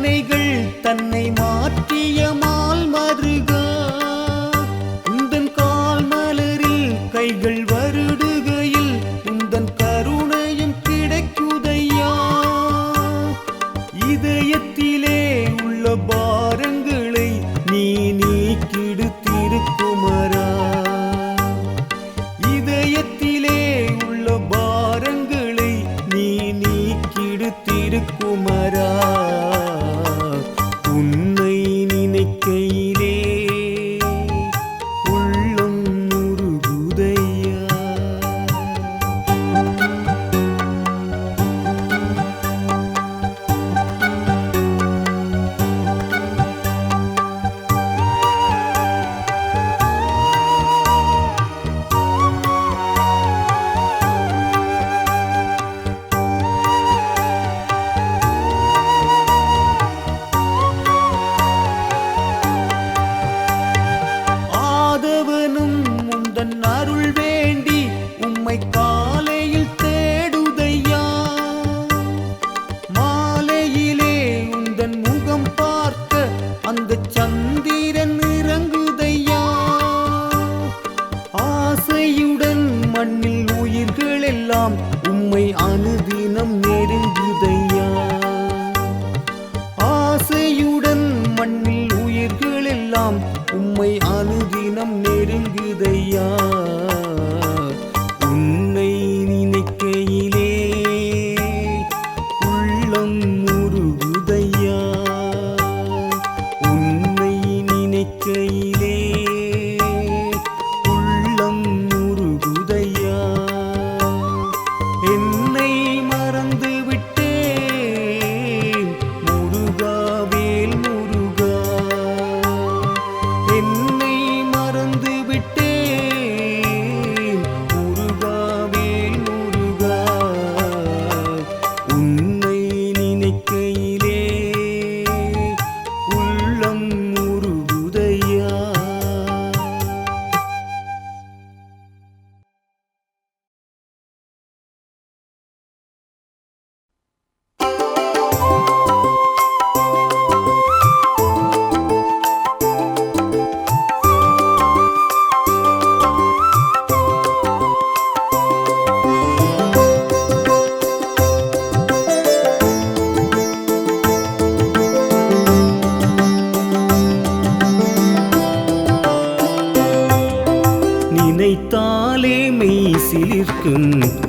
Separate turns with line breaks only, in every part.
வேதனைகள் தன்னை மாற்றிய மால் மருகா உந்தன் கால் மலரில் கைகள் வருடுகையில் உந்தன் கருணையும் கிடைக்குதையா. இதயத்திலே உள்ள பாரங்கள்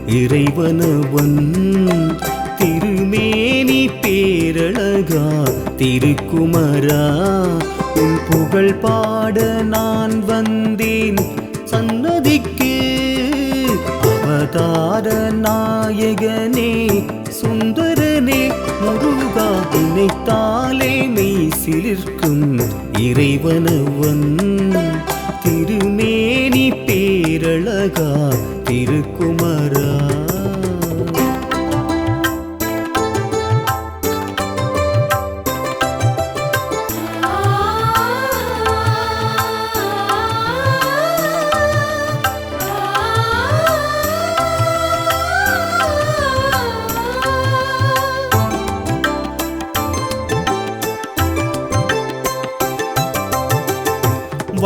இறைவனவன். திருமேனி பேரழகா திருக்குமரா. உன் புகழ் பாட நான் வந்தேன். சன்னதிக்கு அவதார நாயகனே சுந்தரனே முருகா நினைத்தாலே மெய் சிலிர்க்கும் இறைவனவன். திருமேனி பேரழகா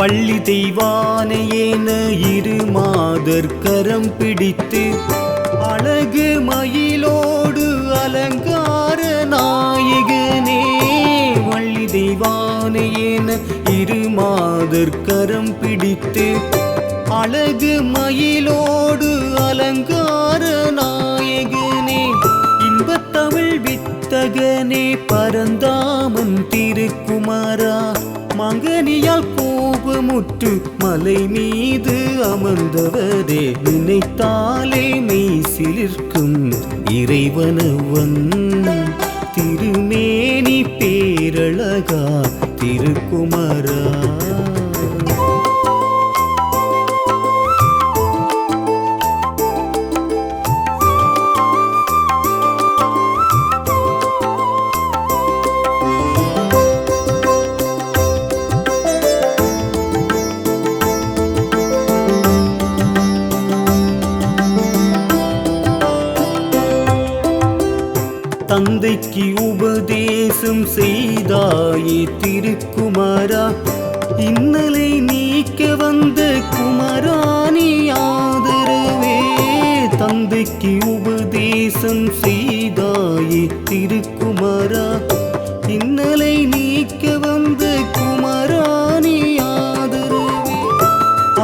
வள்ளி தெய்வானையேன இரு மாதர் கரம் பிடித்து அழகு மயிலோடு அலங்கார நாயகனே. வள்ளி தெய்வானையேன இரு மாதர் கரம் பிடித்து அழகு மயிலோடு அலங்கார நாயகனே. இன்பத்தமிழ் வித்தகனே பரந்தான் கோபமுற்று மலை மீது அமர்ந்தவரே நினைத்தாலே மெய் சிலிர்க்கும் இறைவனவன் திருமேனி பேரழகா திருக்குமரா. தந்தைக்கு உபதேசம் செய்தாயே திருக்குமாரா. இன்னலை நீக்க வந்த குமராணி ஆதரவே தந்தைக்கு உபதேசம் செய்தாயே திருக்குமாரா. இன்னலை நீக்க வந்த குமராணி ஆதரவே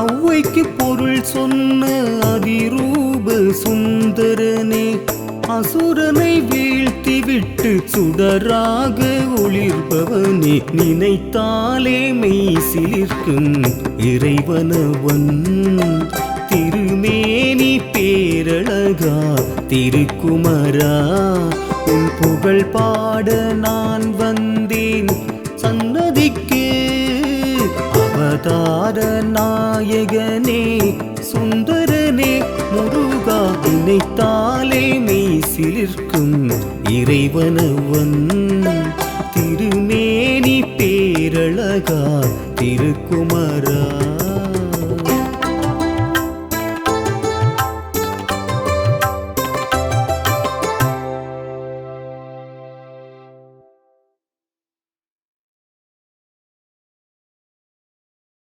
ஔவைக்கு பொருள் சொன்ன அதிரூப சுந்தரனே அசுரனை வீழ்த்திவிட்டு சுடராக ஒளிர்பவனே நினைத்தாலே மெய் சிலிர்க்கும் இறைவனவன். திருமேனி பேரழகா திருக்குமரா உன் புகழ் பாட நான் வந்தேன். சன்னதிக்கு அவதார நாயகனே சுந்தரனே முருகா நினைத்தாலே மெய் சிலிர்க்கும் இறைவனவன். திருமேனி பேரழகா திருக்குமரா.